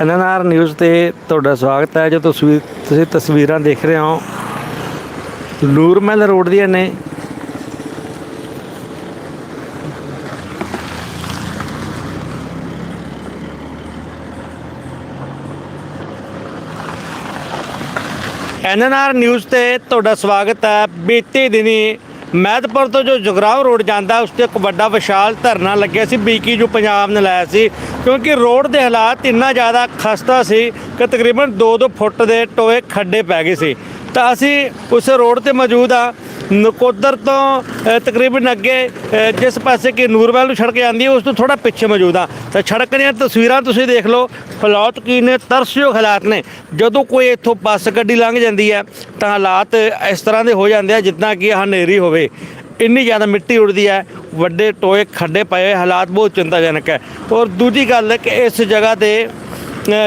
NNR news ਤੇ ਤੁਹਾਡਾ ਸਵਾਗਤ ਹੈ। ਜੋ ਤਸਵੀਰ ਤੁਸੀਂ ਤਸਵੀਰਾਂ ਦੇਖ ਰਹੇ ਹੋ ਨੂਰਮਹਿਲ ਰੋਡ ਦੀਆਂ ਨੇ। ਐਨਐਨਆਰ ਨਿਊਜ਼ ਤੇ ਤੁਹਾਡਾ ਸਵਾਗਤ ਹੈ। ਬੀਤੇ ਦਿਨੀ ਮਹਿਦਪੁਰ ਤੋਂ ਜੋ ਜਗਰਾਉਂ ਰੋਡ ਜਾਂਦਾ, ਉਸ ਤੇ ਇੱਕ ਵੱਡਾ ਵਿਸ਼ਾਲ ਧਰਨਾ ਲੱਗਿਆ ਸੀ, ਬੀਕੀ ਜੋ ਪੰਜਾਬ ਨੇ ਲਾਇਆ ਸੀ। ਕਿਉਂਕਿ ਰੋਡ ਦੇ ਹਾਲਾਤ ਇੰਨਾ ਜ਼ਿਆਦਾ ਖਸਤਾ ਸੀ ਕਿ ਤਕਰੀਬਨ 2-2 ਫੁੱਟ ਦੇ ਟੋਏ ਖੱਡੇ ਪੈ ਗਏ ਸੀ। ਤਾਂ ਅਸੀਂ ਉਸ ਰੋਡ ਤੇ ਮੌਜੂਦ ਆ ਨਕੋਦਰ ਤੋਂ ਅ, ਤਕਰੀਬਨ ਅੱਗੇ ਅ, ਜਿਸ ਪਾਸੇ ਕਿ ਨੂਰਵੈਲ ਨੂੰ ਸੜਕ ਜਾਂਦੀ ਹੈ ਉਸ ਤੋਂ ਥੋੜਾ ਪਿੱਛੇ ਮੌਜੂਦ ਆ। ਤਾਂ ਸੜਕ ਦੀਆਂ ਤਸਵੀਰਾਂ ਤੁਸੀਂ ਦੇਖ ਲਓ ਹਾਲਾਤ ਕੀ ਨੇ ਤਰਸਯੋਗ ਹਾਲਾਤ ਨੇ। ਜਦੋਂ ਕੋਈ ਇੱਥੋਂ ਬੱਸ ਗੱਡੀ ਲੰਘ ਜਾਂਦੀ ਹੈ ਤਾਂ ਹਾਲਾਤ ਇਸ ਤਰ੍ਹਾਂ ਦੇ ਹੋ ਜਾਂਦੇ ਆ ਜਿੱਦਾਂ ਕਿ ਹਨੇਰੀ ਹੋਵੇ। ਇੰਨੀ ਜ਼ਿਆਦਾ ਮਿੱਟੀ ਉੜਦੀ ਹੈ ਵੱਡੇ ਟੋਏ ਖੱਡੇ ਪਏ ਹੋਏ, ਹਾਲਾਤ ਬਹੁਤ ਚਿੰਤਾਜਨਕ ਹੈ। ਔਰ ਦੂਜੀ ਗੱਲ ਹੈ ਕਿ ਇਸ ਜਗ੍ਹਾ ਤੇ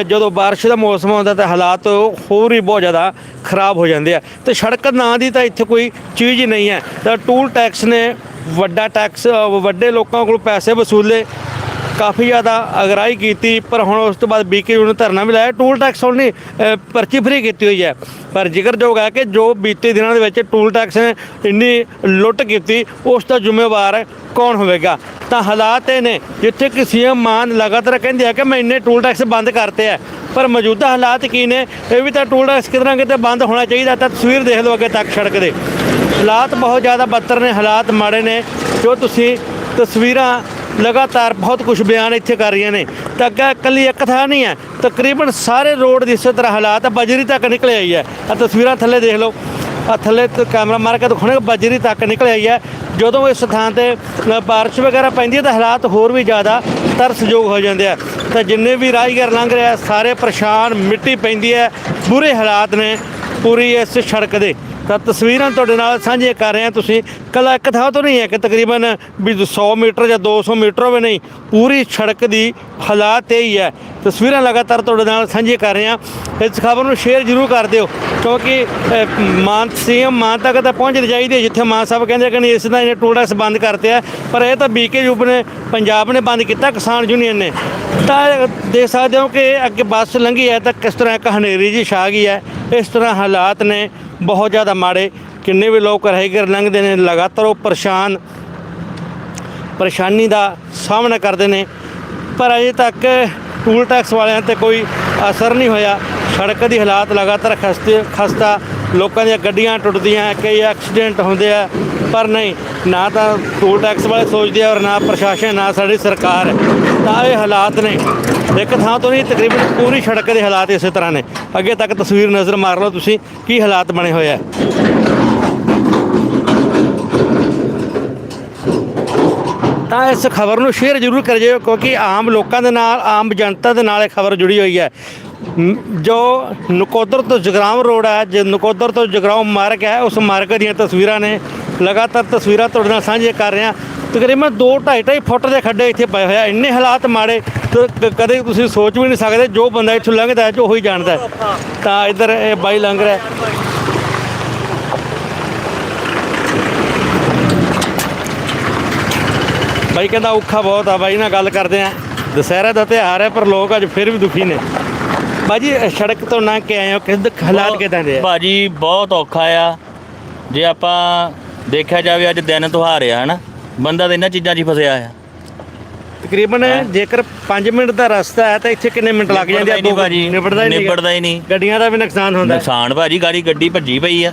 ਜਦੋਂ ਬਾਰਿਸ਼ ਦਾ ਮੌਸਮ ਆਉਂਦਾ ਤਾਂ ਹਾਲਾਤ ਹੋਰ ਹੀ ਬਹੁਤ ਜ਼ਿਆਦਾ ਖਰਾਬ ਹੋ ਜਾਂਦੇ ਆ। ਤੇ ਸੜਕ ਨਾਂ ਦੀ ਤਾਂ ਇੱਥੇ ਕੋਈ ਚੀਜ਼ ਹੀ ਨਹੀਂ ਹੈ। ਤਾਂ ਟੂਲ ਟੈਕਸ ਨੇ ਵੱਡਾ ਟੈਕਸ ਵੱਡੇ ਲੋਕਾਂ ਕੋਲ ਪੈਸੇ ਵਸੂਲੇ ਕਾਫੀ ਜ਼ਿਆਦਾ ਅਗਰਾਈ ਕੀਤੀ, ਪਰ ਹੁਣ ਉਸ ਤੋਂ ਬਾਅਦ ਬੀਕੇ ਨੂੰ ਧਰਨਾ ਵੀ ਲਾਇਆ। ਟੂਲ ਟੈਕਸ ਉਹਨੇ ਪਰਚੀ ਫਰੀ ਕੀਤੀ ਹੋਈ ਹੈ। ਪਰ ਜ਼ਿਕਰਯੋਗ ਹੈ ਕਿ ਜੋ ਬੀਤੇ ਦਿਨਾਂ ਦੇ ਵਿੱਚ ਟੂਲ ਟੈਕਸ ਨੇ ਇੰਨੀ ਲੁੱਟ ਕੀਤੀ, ਉਸ ਦਾ ਜ਼ਿੰਮੇਵਾਰ ਕੌਣ ਹੋਵੇਗਾ? ਤਾਂ ਹਾਲਾਤ ਇਹ ਨੇ, ਜਿੱਥੇ ਕਿ ਸੀਐਮ ਮਾਨ ਲਗਾਤਾਰ ਕਹਿੰਦੇ ਆ ਕਿ ਮੈਂ ਇੰਨੇ ਟੂਲ ਟੈਕਸ ਬੰਦ ਕਰਤੇ ਆ। ਪਰ ਮੌਜੂਦਾ ਹਾਲਾਤ ਕੀ ਨੇ, ਇਹ ਵੀ ਤਾਂ ਟੂਲ ਟੈਕਸ ਕਿਤੇ ਨਾ ਕਿਤੇ ਬੰਦ ਹੋਣਾ ਚਾਹੀਦਾ, ਤਾਂ ਤਸਵੀਰ ਦੇਖ ਲਓ ਅੱਗੇ ਤੱਕ ਸੜਕ ਦੇ। ਹਾਲਾਤ ਬਹੁਤ ਜ਼ਿਆਦਾ ਬੱਤਰ ਨੇ, ਹਾਲਾਤ ਮਾੜੇ ਨੇ। ਜੋ ਤੁਸੀਂ ਤਸਵੀਰਾਂ ਲਗਾਤਾਰ ਬਹੁਤ ਕੁਝ ਬਿਆਨ ਇੱਥੇ ਕਰ ਰਹੀਆਂ ਨੇ। ਤਾਂ ਅੱਗੇ ਇਕੱਲੀ ਇੱਕ ਥਾਂ ਨਹੀਂ ਹੈ। ਤਕਰੀਬਨ ਸਾਰੇ ਰੋਡ ਦੀ ਇਸੇ ਤਰ੍ਹਾਂ ਹਾਲਾਤ ਬਜਰੀ ਤੱਕ ਨਿਕਲੇ ਆਈ ਹੈ। ਆ ਤਸਵੀਰਾਂ ਥੱਲੇ ਦੇਖ ਲਓ। ਆ ਥੱਲੇ ਕੈਮਰਾ ਮਾਰ ਕੇ ਦਿਖਾਉਣੇ ਬਜਰੀ ਤੱਕ ਨਿਕਲ ਆਈ ਹੈ। ਜਦੋਂ ਇਸ ਥਾਂ ਤੇ ਅ, ਬਾਰਿਸ਼ ਵਗੈਰਾ ਪੈਂਦੀ ਹੈ ਤਾਂ ਹਾਲਾਤ ਹੋਰ ਵੀ ਜ਼ਿਆਦਾ ਤਰਸਯੋਗ ਹੋ ਜਾਂਦੇ ਆ। ਤਾਂ ਜਿੰਨੇ ਵੀ ਰਾਹਗੀਰ ਲੰਘ ਰਿਹਾ ਸਾਰੇ ਪਰੇਸ਼ਾਨ ਮਿੱਟੀ ਪੈਂਦੀ ਹੈ। ਬੁਰੇ ਹਾਲਾਤ ਨੇ ਪੂਰੀ ਇਸ ਸੜਕ ਦੇ। ਤਾਂ ਤਸਵੀਰਾਂ ਤੁਹਾਡੇ ਨਾਲ ਸਾਂਝੀਆਂ ਕਰ ਰਹੇ ਹਾਂ। ਤੁਸੀਂ ਕੱਲਾ ਇੱਕ ਥਾਂ ਤੋਂ ਨਹੀਂ ਹੈ ਕਿ ਤਕਰੀਬਨ ਵੀ 100 ਮੀਟਰ ਜਾਂ 200 ਮੀਟਰ ਹੋਵੇ ਨਹੀਂ, ਪੂਰੀ ਸੜਕ ਦੀ ਹਾਲਾਤ ਇਹ ਹੀ ਹੈ। ਤਸਵੀਰਾਂ ਲਗਾਤਾਰ ਤੁਹਾਡੇ ਨਾਲ ਸਾਂਝੀਆਂ ਕਰ ਰਹੇ ਹਾਂ। ਇਸ ਖਬਰ ਨੂੰ ਸ਼ੇਅਰ ਜ਼ਰੂਰ ਕਰ ਦਿਓ ਕਿਉਂਕਿ ਅਹ, ਮਾਨ ਸੀਐਮ ਮਾਨ ਤੱਕ ਤਾਂ ਪਹੁੰਚਣੀ ਚਾਹੀਦੀ ਹੈ, ਜਿੱਥੇ ਮਾਨ ਸਾਹਿਬ ਕਹਿੰਦੇ ਕਿ ਇਸ ਦਾ ਇਹਨੇ ਟੂਲੈਕਸ ਬੰਦ ਕਰਤੇ ਆ। ਪਰ ਇਹ ਤਾਂ ਬੀਕੇ ਯੂਪ ਨੇ ਪੰਜਾਬ ਨੇ ਬੰਦ ਕੀਤਾ ਕਿਸਾਨ ਯੂਨੀਅਨ ਨੇ। ਤਾਂ ਦੇਖ ਸਕਦੇ ਹੋ ਕਿ ਅੱਗੇ ਬੱਸ ਲੰਘੀ ਹੈ ਤਾਂ ਕਿਸ ਤਰ੍ਹਾਂ ਇੱਕ ਹਨੇਰੀ ਜੀ ਛਾ ਗਈ ਹੈ। ਇਸ ਤਰ੍ਹਾਂ ਹਾਲਾਤ ਨੇ ਬਹੁਤ ਜ਼ਿਆਦਾ ਮਾੜੇ। ਕਿੰਨੇ ਵੀ ਲੋਕ ਰਹਿਗਰ ਲੰਘਦੇ ਨੇ ਲਗਾਤਾਰ ਉਹ ਪਰੇਸ਼ਾਨ ਪਰੇਸ਼ਾਨੀ ਦਾ ਸਾਹਮਣਾ ਕਰਦੇ ਨੇ। ਪਰ ਅਜੇ ਤੱਕ ਟੂਲ ਟੈਕਸ ਵਾਲਿਆਂ ਤੇ ਕੋਈ ਅਸਰ ਨਹੀਂ ਹੋਇਆ। ਸੜਕ ਦੀ ਹਾਲਾਤ ਲਗਾਤਾਰ ਖਸਤੇ ਖਸਤਾ, ਲੋਕਾਂ ਦੀਆਂ ਗੱਡੀਆਂ ਟੁੱਟਦੀਆਂ, ਕਈ ਐਕਸੀਡੈਂਟ ਹੁੰਦੇ ਆ, ਪਰ ਨਹੀਂ, ਨਾ ਤਾਂ ਟੂਲ ਟੈਕਸ ਵਾਲੇ ਸੋਚਦੇ ਆ ਔਰ ਨਾ ਪ੍ਰਸ਼ਾਸਨ, ਨਾ ਸਾਡੀ ਸਰਕਾਰ। ਤਾਂ ਇਹ ਹਾਲਾਤ ਨੇ। ਇੱਕ ਥਾਂ ਤੋਂ ਨਹੀਂ, ਤਕਰੀਬਨ ਪੂਰੀ ਸੜਕ ਦੇ ਹਾਲਾਤ ਇਸੇ ਤਰ੍ਹਾਂ ਨੇ। ਅੱਗੇ ਤੱਕ ਤਸਵੀਰ ਨਜ਼ਰ ਮਾਰ ਲਓ ਤੁਸੀਂ, ਕੀ ਹਾਲਾਤ ਬਣੇ ਹੋਏ ਆ। ਤਾਂ ਇਸ ਖਬਰ ਨੂੰ ਸ਼ੇਅਰ ਜ਼ਰੂਰ ਕਰ ਜਿਓ ਕਿਉਂਕਿ ਆਮ ਲੋਕਾਂ ਦੇ ਨਾਲ, ਆਮ ਜਨਤਾ ਦੇ ਨਾਲ ਇਹ ਖਬਰ ਜੁੜੀ ਹੋਈ ਹੈ। ਜੋ ਨਕੋਦਰ ਤੋਂ ਜਗਰਾਉਂ ਰੋਡ ਹੈ, ਜੇ ਨਕੋਦਰ ਤੋਂ ਜਗਰਾਉਂ ਮਾਰਗ ਹੈ, ਉਸ ਮਾਰਗ ਦੀਆਂ ਤਸਵੀਰਾਂ ਨੇ। ਲਗਾਤਾਰ ਤਸਵੀਰਾਂ ਤੁਹਾਡੇ ਨਾਲ ਸਾਂਝੀਆਂ ਕਰ ਰਹੇ। ਹਾਂ ਤਕਰੀਬਨ 2 2.5 ਫੁੱਟ ਦੇ ਖੱਡੇ ਇੱਥੇ ਪਏ ਹੋਏ ਆ। ਇੰਨੇ ਹਾਲਾਤ ਮਾੜੇ, ਤੇ ਕਦੇ ਤੁਸੀਂ ਸੋਚ ਵੀ ਨਹੀਂ ਸਕਦੇ ਜੋ ਬੰਦਾ ਇੱਥੋਂ ਲੰਘਦਾ ਹੈ, ਜੋ ਉਹੀ ਜਾਣਦਾ ਤਾਂ ਇੱਧਰ ਇਹ ਬਾਈ ਲੰਘ ਰਿਹਾ ਬਾਈ ਕਹਿੰਦਾ ਔਖਾ ਬਹੁਤ ਆ ਬਾਈ ਨਾਲ ਗੱਲ ਕਰਦੇ ਆ। ਦੁਸਹਿਰਾ ਦਾ ਤਿਉਹਾਰ ਹੈ ਪਰ ਲੋਕ ਅੱਜ ਫਿਰ ਵੀ ਦੁਖੀ ਨੇ। ਬਾਜੀ ਸੜਕ ਤੋਂ ਲੰਘ ਕੇ ਆਏ ਹੋ ਕਿਸ ਦੇ ਹਾਲਾਤ ਕਿਦਾਂ ਦੇ ਆ? ਭਾਜੀ ਬਹੁਤ ਔਖਾ ਆ। ਜੇ ਆਪਾਂ ਦੇਖਿਆ ਜਾਵੇ ਅੱਜ ਦਿਨ ਤਿਉਹਾਰ ਆ ਹਨਾ? ਬੰਦਾ ਤਾਂ ਇਹਨਾਂ ਚੀਜ਼ਾਂ 'ਚ ਹੀ ਫਸਿਆ ਆ ਤਕਰੀਬਨ ਜੇਕਰ 5 ਮਿੰਟ ਦਾ ਰਸਤਾ ਹੈ ਤਾਂ ਇੱਥੇ ਕਿੰਨੇ ਮਿੰਟ ਲੱਗ ਜਾਂਦੇ ਆ? ਨਿਬੜਦਾ ਹੀ ਨਹੀਂ ਨਿਬੜਦਾ ਹੀ ਨਹੀਂ ਗੱਡੀਆਂ ਦਾ ਵੀ ਨੁਕਸਾਨ ਹੁੰਦਾ। ਨੁਕਸਾਨ ਭਾਜੀ ਗਾੜੀ ਗੱਡੀ ਭੱਜੀ ਪਈ ਆ।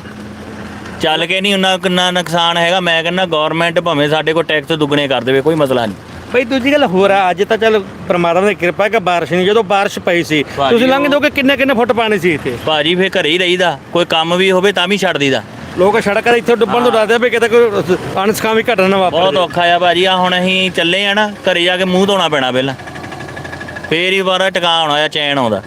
ਚੱਲ ਕੇ ਨਹੀਂ ਉਹਨਾਂ ਕਿੰਨਾ ਨੁਕਸਾਨ ਹੈਗਾ ਮੈਂ ਕਹਿੰਦਾ ਗਵਰਨਮੈਂਟ ਭਾਵੇਂ ਸਾਡੇ ਕੋਲ ਟੈਕਸ ਦੁੱਗਣੇ ਕਰ ਦੇਵੇ ਕੋਈ ਮਸਲਾ ਨਹੀਂ। ਬਈ ਦੂਜੀ ਗੱਲ ਹੋਰ ਆ ਅੱਜ ਤਾਂ ਚੱਲ ਪ੍ਰਮਾਤਮਾ ਦੀ ਕਿਰਪਾ ਹੈ ਕਿ ਬਾਰਿਸ਼ ਨਹੀਂ ਜਦੋਂ ਬਾਰਿਸ਼ ਪਈ ਸੀ ਭਾਜੀ ਤੁਸੀਂ ਲੰਘ ਜਾਓਗੇ ਕਿੰਨੇ ਕਿੰਨੇ ਫੁੱਟ ਪਾਣੀ ਸੀ ਇੱਥੇ? ਭਾਜੀ ਫੇਰ ਘਰੇ ਹੀ ਰਹੀਦਾ ਕੋਈ ਕੰਮ ਵੀ ਹੋਵੇ ਤਾਂ ਵੀ ਛੱਡ ਦਈਦਾ। ਲੋਕ ਸੜਕਾਂ ਇੱਥੇ ਡੁੱਬਣ ਤੋਂ ਡਰਦੇ ਆ ਵੀ ਕਿਤੇ ਕੋਈ ਅਨਸਕਾਮੀ ਘਟਨਾ ਨਾ ਵਾਪਰ। ਬਹੁਤ। ਔਖਾ ਆ ਭਾਜੀ ਆ ਹੁਣ ਅਸੀਂ ਚੱਲੇ ਆ ਨਾ ਘਰੇ ਜਾ ਕੇ ਮੂੰਹ ਧੋਣਾ ਪੈਣਾ ਪਹਿਲਾਂ। ਫੇਰ ਹੀ ਵਾਰਾ ਟਿਕਾ ਆਉਣਾ ਆ ਚੈਨ ਆਉਂਦਾ।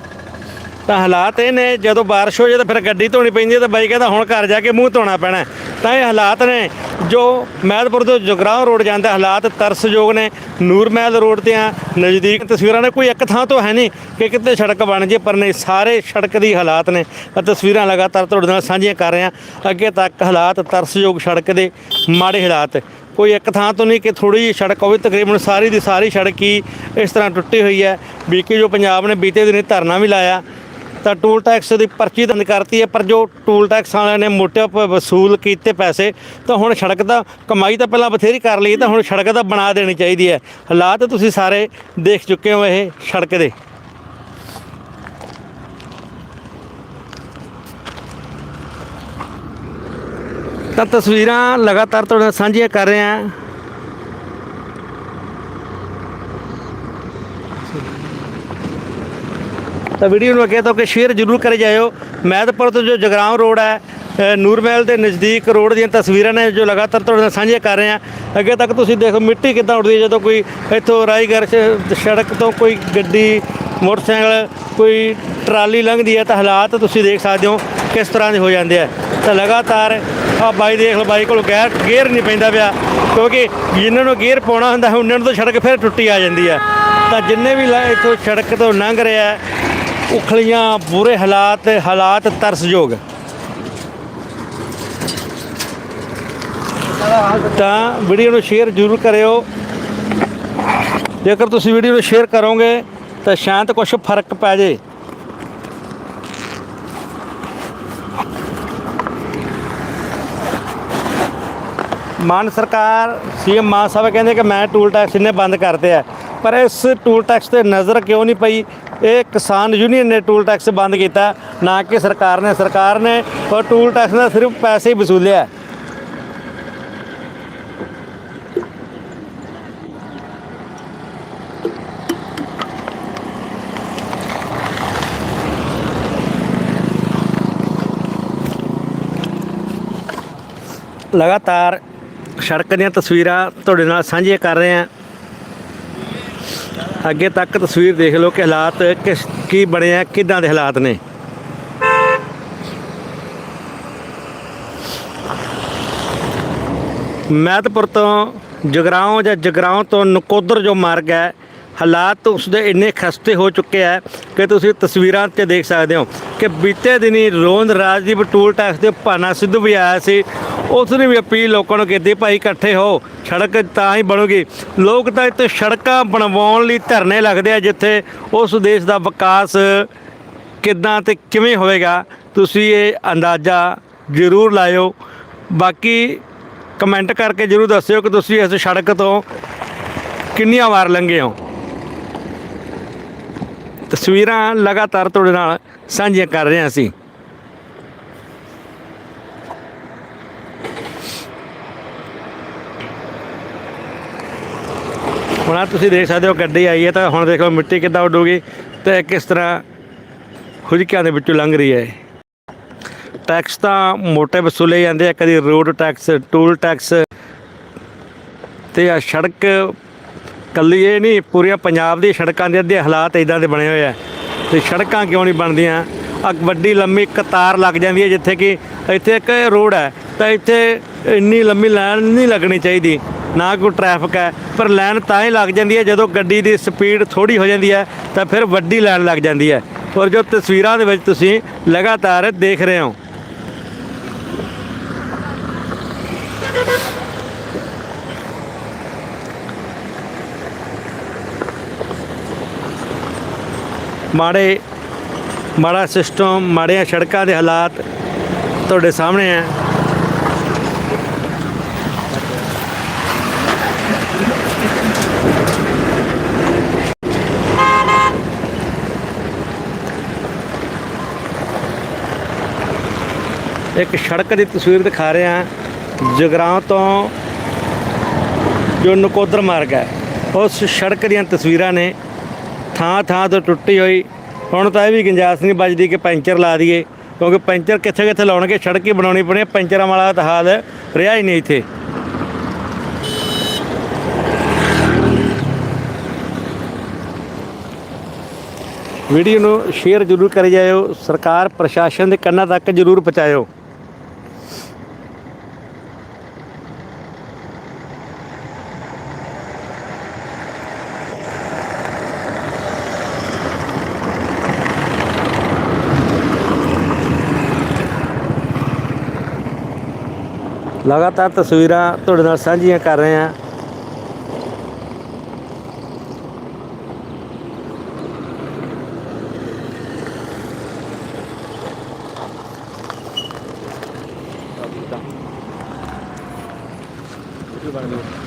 ਤਾਂ ਹਾਲਾਤ ਇਹ ਨੇ, ਜਦੋਂ ਬਾਰਿਸ਼ ਹੋ ਜਾਏ ਤਾਂ ਫਿਰ ਗੱਡੀ ਧੋਣੀ ਪੈਂਦੀ ਹੈ ਤਾਂ ਬਾਈ ਕਹਿੰਦਾ ਹੁਣ ਘਰ ਜਾ ਕੇ ਮੂੰਹ ਧੋਣਾ ਪੈਣਾ ਤਾਂ ਇਹ ਹਾਲਾਤ ਨੇ, ਜੋ ਮਹਿਦਪੁਰ ਤੋਂ ਜਗਰਾਉਂ ਰੋਡ ਜਾਂਦਾ ਹਾਲਾਤ ਤਰਸਯੋਗ ਨੇ। ਨੂਰ ਮਹਿਲ ਰੋਡ ਤੇ ਆ, ਨਜ਼ਦੀਕ ਤਸਵੀਰਾਂ ਨੇ, ਕੋਈ ਇੱਕ ਥਾਂ ਤੋਂ ਹੈ ਨਹੀਂ ਕਿ ਕਿਤੇ ਸੜਕ ਬਣ ਜੇ, ਪਰ ਨਹੀਂ ਸਾਰੇ ਸੜਕ ਦੀ ਹਾਲਾਤ ਨੇ। ਤਸਵੀਰਾਂ ਲਗਾਤਾਰ ਤੁਹਾਡੇ ਨਾਲ ਸਾਂਝੀਆਂ ਕਰ ਰਹੇ ਹਾਂ। ਅੱਗੇ ਤੱਕ ਹਾਲਾਤ ਤਰਸਯੋਗ ਸੜਕ ਦੇ ਮਾੜੇ ਹਾਲਾਤ। ਕੋਈ ਇੱਕ ਥਾਂ ਤੋਂ ਨਹੀਂ ਕਿ ਥੋੜੀ ਜਿਹੀ ਸੜਕ ਹੋਵੇ, ਤਕਰੀਬਨ ਸਾਰੀ ਦੀ ਸਾਰੀ ਸੜਕ ਹੀ ਇਸ ਤਰ੍ਹਾਂ ਟੁੱਟੀ ਹੋਈ ਹੈ। ਬੀਕੇ ਜੋ ਪੰਜਾਬ ਨੇ ਬੀਤੇ ਦਿਨੀ ਧਰਨਾ ਵੀ ਲਾਇਆ। ਤਾਂ ਟੂਲ ਟੈਕਸ ਦੀ ਪਰਚੀ ਬੰਦ ਕਰਤੀ ਹੈ, ਪਰ ਜੋ ਟੂਲ ਟੈਕਸ ਵਾਲਿਆਂ ਨੇ ਮੋਟੇ ਪ- ਵਸੂਲ ਕੀਤੇ ਪੈਸੇ, ਤਾਂ ਹੁਣ ਸੜਕ ਦਾ ਕਮਾਈ ਤਾਂ ਪਹਿਲਾਂ ਬਥੇਰੀ ਕਰ ਲਈ, ਤਾਂ ਹੁਣ ਸੜਕ ਦਾ ਬਣਾ ਦੇਣੀ ਚਾਹੀਦੀ ਹੈ। ਹਾਲਾਤ ਤੁਸੀਂ ਸਾਰੇ ਦੇਖ ਚੁੱਕੇ ਹੋ ਇਹ ਸੜਕ ਦੇ। ਤਾਂ ਤਸਵੀਰਾਂ ਲਗਾਤਾਰ ਤੁਹਾਡੇ ਨਾਲ ਸਾਂਝੀਆਂ ਕਰ ਰਹੇ ਹਾਂ। ਤਾਂ ਵੀਡੀਓ ਨੂੰ ਅੱਗੇ ਤੋਂ ਕਿ ਸ਼ੇਅਰ ਜ਼ਰੂਰ ਕਰੇ ਜਾਇਓ। ਮਹਿਦਪੁਰ ਤੋਂ ਜੋ ਜਗਰਾਉਂ ਰੋਡ ਹੈ ਨੂਰਮਹਿਲ ਦੇ ਨਜ਼ਦੀਕ ਰੋਡ ਦੀਆਂ ਤਸਵੀਰਾਂ ਨੇ ਜੋ ਲਗਾਤਾਰ ਤੁਹਾਡੇ ਨਾਲ ਸਾਂਝੀਆਂ ਕਰ ਰਹੇ ਹਾਂ। ਅੱਗੇ ਤੱਕ ਤੁਸੀਂ ਦੇਖੋ, ਮਿੱਟੀ ਕਿੱਦਾਂ ਉੱਡਦੀ ਹੈ, ਜਦੋਂ ਕੋਈ ਇੱਥੋਂ ਰਾਈਗਰ ਸ- ਸੜਕ ਤੋਂ ਕੋਈ ਗੱਡੀ, ਮੋਟਰਸਾਈਕਲ, ਕੋਈ ਟਰਾਲੀ ਲੰਘਦੀ ਹੈ, ਤਾਂ ਹਾਲਾਤ ਤੁਸੀਂ ਦੇਖ ਸਕਦੇ ਹੋ ਕਿਸ ਤਰ੍ਹਾਂ ਦੇ ਹੋ ਜਾਂਦੇ ਆ। ਤਾਂ ਲਗਾਤਾਰ ਆ ਬਾਈ ਦੇਖ ਲਓ, ਬਾਈ ਕੋਲ ਗੇਅਰ ਗੇਅਰ ਨਹੀਂ ਪੈਂਦਾ ਪਿਆ, ਕਿਉਂਕਿ ਜਿਨ੍ਹਾਂ ਨੂੰ ਗੇਅਰ ਪਾਉਣਾ ਹੁੰਦਾ, ਉਹਨਾਂ ਨੂੰ ਤਾਂ ਸੜਕ ਫਿਰ ਟੁੱਟੀ ਆ ਜਾਂਦੀ ਹੈ ਤਾਂ ਜਿੰਨੇ ਵੀ ਲਾ- ਇੱਥੋਂ ਸੜਕ ਤੋਂ ਲੰਘ ਰਿਹਾ ਉਖਲੀਆਂ ਬੁਰੇ ਹਾਲਾਤ ਹਾਲਾਤ ਤਰਸਯੋਗ। ਤਾਂ ਵੀਡੀਓ ਨੂੰ ਸ਼ੇਅਰ ਜ਼ਰੂਰ ਕਰਿਓ। ਜੇਕਰ ਤੁਸੀਂ ਵੀਡੀਓ ਨੂੰ ਸ਼ੇਅਰ ਕਰੋਗੇ, ਤਾਂ ਸ਼ਾਂਤ ਕੁਝ ਫ਼ਰਕ ਪੈ ਜੇ। ਮਾਨ ਸਰਕਾਰ, ਸੀਐਮ ਮਾਨ ਸਾਹਿਬ ਕਹਿੰਦੇ ਕਿ ਮੈਂ ਟੂਲ ਟੈਕਸ ਇਹਨੇ ਬੰਦ ਕਰਤੇ ਆ। ਪਰ ਇਸ ਟੂਲ ਟੈਕਸ ਤੇ ਨਜ਼ਰ ਕਿਉਂ ਨਹੀਂ ਪਈ? ਇਹ ਕਿਸਾਨ ਯੂਨੀਅਨ ਨੇ ਟੂਲ ਟੈਕਸ ਬੰਦ ਕੀਤਾ। ਨਾ ਕਿ ਸਰਕਾਰ ਨੇ। ਸਰਕਾਰ ਨੇ ਉਹ ਟੂਲ ਟੈਕਸ ਦਾ ਸਿਰਫ ਪੈਸੇ ਹੀ ਵਸੂਲਿਆ ਲਗਾਤਾਰ ਸੜਕ ਦੀਆਂ ਤਸਵੀਰਾਂ ਤੁਹਾਡੇ ਨਾਲ ਸਾਂਝੀਆਂ ਕਰ ਰਹੇ ਹਾਂ। ਅੱਗੇ ਤੱਕ ਤਸਵੀਰ ਦੇਖ ਲਓ ਕਿ ਹਾਲਾਤ ਕਿਸ ਕੀ ਬਣੇ ਆ, ਕਿਦਾਂ ਦੇ ਹਾਲਾਤ ਨੇ। ਮਹਿਤਪੁਰ ਤੋਂ ਜਗਰਾਉਂ ਜਾਂ ਜਗਰਾਉਂ ਤੋਂ ਨਕੋਦਰ ਜੋ ਮਾਰਗ ਹੈ ਹਾਲਾਤ ਉਸਦੇ ਇੰਨੇ ਖਸਤੇ ਹੋ ਚੁੱਕੇ ਹੈ ਕਿ ਤੁਸੀਂ ਤਸਵੀਰਾਂ 'ਤੇ ਦੇਖ ਸਕਦੇ ਹੋ ਕਿ ਬੀਤੇ ਦਿਨੀ ਰੋਂਦ ਰਾਜਦੀਪ ਟੂਲ ਟੈਕਸ ਦੇ ਭਾਨਾ ਸਿੱਧੂ ਵੀ ਆਇਆ ਸੀ। ਉਸ ਨੇ ਵੀ ਅਪੀਲ ਲੋਕਾਂ ਨੂੰ ਕੀਤੀ, ਭਾਈ ਇਕੱਠੇ ਹੋ, ਸੜਕ ਤਾਂ ਹੀ ਬਣੂਗੀ। ਲੋਕ ਤਾਂ ਇੱਥੇ ਸੜਕਾਂ ਬਣਵਾਉਣ ਲਈ ਧਰਨੇ ਲੱਗਦੇ ਆ, ਜਿੱਥੇ ਉਸ ਦੇਸ਼ ਦਾ ਵਿਕਾਸ ਕਿੱਦਾਂ ਤੇ ਕਿਵੇਂ ਹੋਵੇਗਾ, ਤੁਸੀਂ ਇਹ ਅੰਦਾਜ਼ਾ ਜ਼ਰੂਰ ਲਾਇਓ। ਬਾਕੀ ਕਮੈਂਟ ਕਰਕੇ ਜ਼ਰੂਰ ਦੱਸਿਓ ਕਿ ਤੁਸੀਂ ਇਸ ਸੜਕ ਤੋਂ ਕਿੰਨੀਆਂ ਵਾਰ ਲੰਘੇ ਹੋ। ਤਸਵੀਰਾਂ ਲਗਾਤਾਰ ਤੁਹਾਡੇ ਨਾਲ ਸਾਂਝੀਆਂ ਕਰ ਰਹੇ ਹਾਂ ਅਸੀਂ। ਹੁਣ ਤੁਸੀਂ ਦੇਖ ਸਕਦੇ ਹੋ ਗੱਡੀ ਆਈ ਹੈ ਤਾਂ ਹੁਣ ਦੇਖੋ ਮਿੱਟੀ ਕਿੱਦਾਂ ਉੱਡੂਗੀ ਤੇ ਕਿਸ ਤਰ੍ਹਾਂ ਖੁਜਕਿਆਂ ਦੇ ਵਿੱਚੋਂ ਲੰਘ ਰਹੀ ਹੈ। ਟੈਕਸ ਤਾਂ ਮੋਟੇ ਵਸੂਲੇ ਜਾਂਦੇ ਆ, ਕਦੀ ਰੋਡ ਟੈਕਸ, ਟੂਲ ਟੈਕਸ ਤੇ ਆ ਸੜਕ ਕੱਲੀ ਇਹ ਨਹੀਂ, ਪੂਰੀਆਂ ਪੰਜਾਬ ਦੀ ਸੜਕਾਂ ਦੇ ਅੱਧੇ ਹਾਲਾਤ ਇਦਾਂ ਦੇ ਬਣੇ ਹੋਏ ਆ। ਤੇ ਸੜਕਾਂ ਕਿਉਂ ਨਹੀਂ ਬਣਦੀਆਂ? ਆ ਵੱਡੀ ਲੰਮੀ ਕਤਾਰ ਲੱਗ ਜਾਂਦੀ ਹੈ ਜਿੱਥੇ ਕਿ ਇੱਥੇ ਇੱਕ ਰੋਡ ਹੈ, ਤਾਂ ਇੱਥੇ ਇੰਨੀ ਲੰਮੀ ਲਾਈਨ ਨਹੀਂ ਲੱਗਣੀ ਚਾਹੀਦੀ। ਨਾ ਕੋਈ ਟ੍ਰੈਫਿਕ ਹੈ, ਪਰ ਲਾਈਨ ਤਾਂ ਹੀ ਲੱਗ ਜਾਂਦੀ ਹੈ ਜਦੋਂ ਗੱਡੀ ਦੀ ਸਪੀਡ ਥੋੜੀ ਹੋ ਜਾਂਦੀ ਹੈ, ਤਾਂ ਫਿਰ ਵੱਡੀ ਲਾਈਨ ਲੱਗ ਜਾਂਦੀ ਹੈ। ਔਰ ਜੋ ਤਸਵੀਰਾਂ ਦੇ ਵਿੱਚ ਤੁਸੀਂ ਲਗਾਤਾਰ ਦੇਖ ਰਹੇ ਹੋ ਮਾੜੇ, ਮਾੜਾ ਸਿਸਟਮ ਮਾੜੀਆਂ ਸੜਕਾਂ ਦੇ ਹਾਲਾਤ ਤੁਹਾਡੇ ਸਾਹਮਣੇ ਆ। ਇੱਕ ਸੜਕ ਦੀ ਤਸਵੀਰ ਦਿਖਾ ਰਹੇ ਹਾਂ। ਜਗਰਾਉਂ ਤੋਂ ਜੋ ਨਕੋਦਰ ਮਾਰਗ ਹੈ, ਉਸ ਸੜਕ ਦੀਆਂ ਤਸਵੀਰਾਂ ਨੇ ਥਾਂ ਥਾਂ ਤੋਂ ਟੁੱਟੀ ਹੋਈ। ਹੁਣ ਤਾਂ ਇਹ ਵੀ ਗੁੰਜਾਇਸ਼ ਨਹੀਂ ਬਚਦੀ ਕਿ ਪੈਂਚਰ ਲਾ ਦਈਏ, ਕਿਉਂਕਿ ਪੈਂਚਰ ਕਿੱਥੇ ਕਿੱਥੇ ਲਾਉਣਗੇ, ਸੜਕ ਹੀ ਬਣਾਉਣੀ ਪੈਣੀ ਪੈਂਚਰਾਂ ਵਾਲਾ ਤਾਂ ਹਾਲ ਰਿਹਾ ਹੀ ਨਹੀਂ ਇੱਥੇ। ਵੀਡੀਓ ਨੂੰ ਸ਼ੇਅਰ ਜ਼ਰੂਰ ਕਰੀ ਜਾਇਓ, ਸਰਕਾਰ, ਪ੍ਰਸ਼ਾਸਨ ਦੇ ਕੰਨਾਂ ਤੱਕ ਜ਼ਰੂਰ ਪਹੁੰਚਾਇਓ। ਲਗਾਤਾਰ ਤਸਵੀਰਾਂ ਤੁਹਾਡੇ ਨਾਲ ਸਾਂਝੀਆਂ ਕਰ ਰਹੇ ਹਾਂ। ਹਾਂ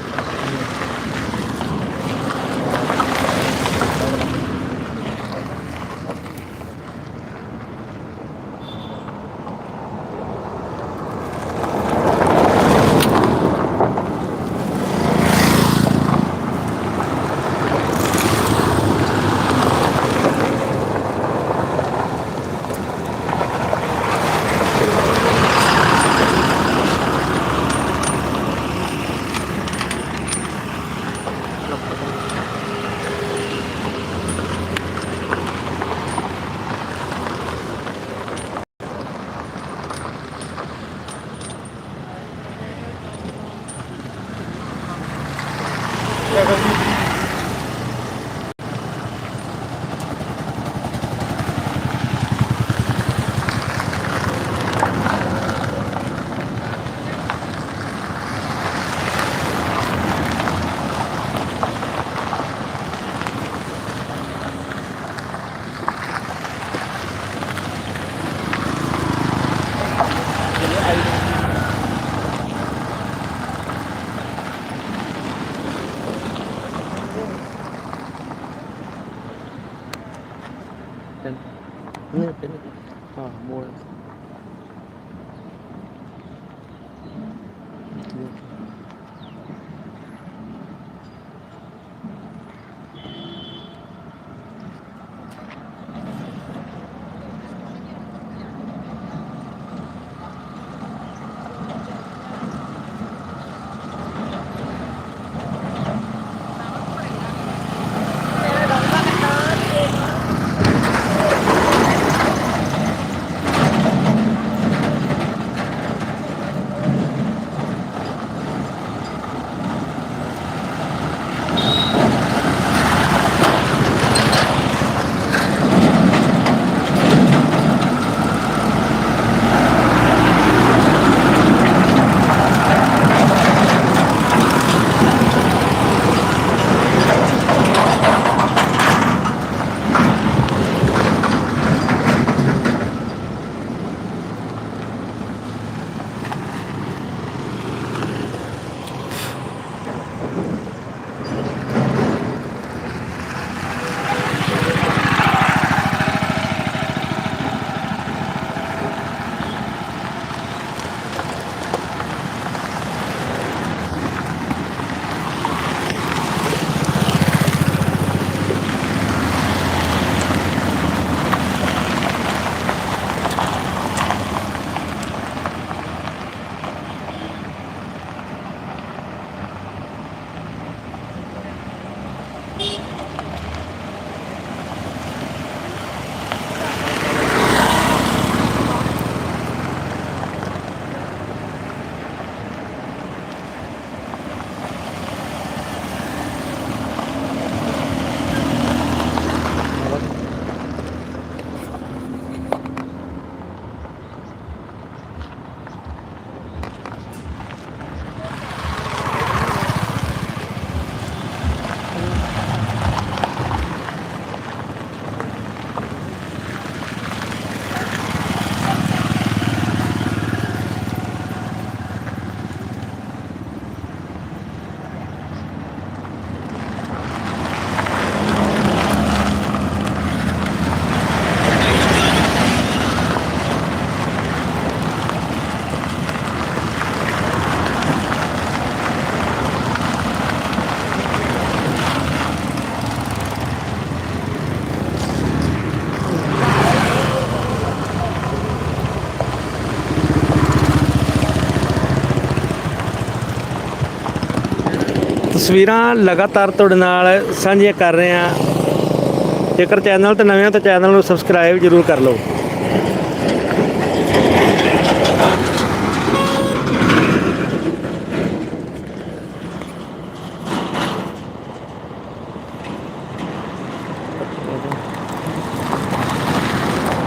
ਤਸਵੀਰਾਂ ਲਗਾਤਾਰ ਤੁਹਾਡੇ ਨਾਲ ਸਾਂਝੀਆਂ ਕਰ ਰਹੇ ਹਾਂ। ਜੇਕਰ ਚੈਨਲ ਤੇ ਨਵੇਂ ਹੋ ਤਾਂ ਚੈਨਲ ਨੂੰ ਸਬਸਕ੍ਰਾਈਬ ਜ਼ਰੂਰ ਕਰ ਲਓ।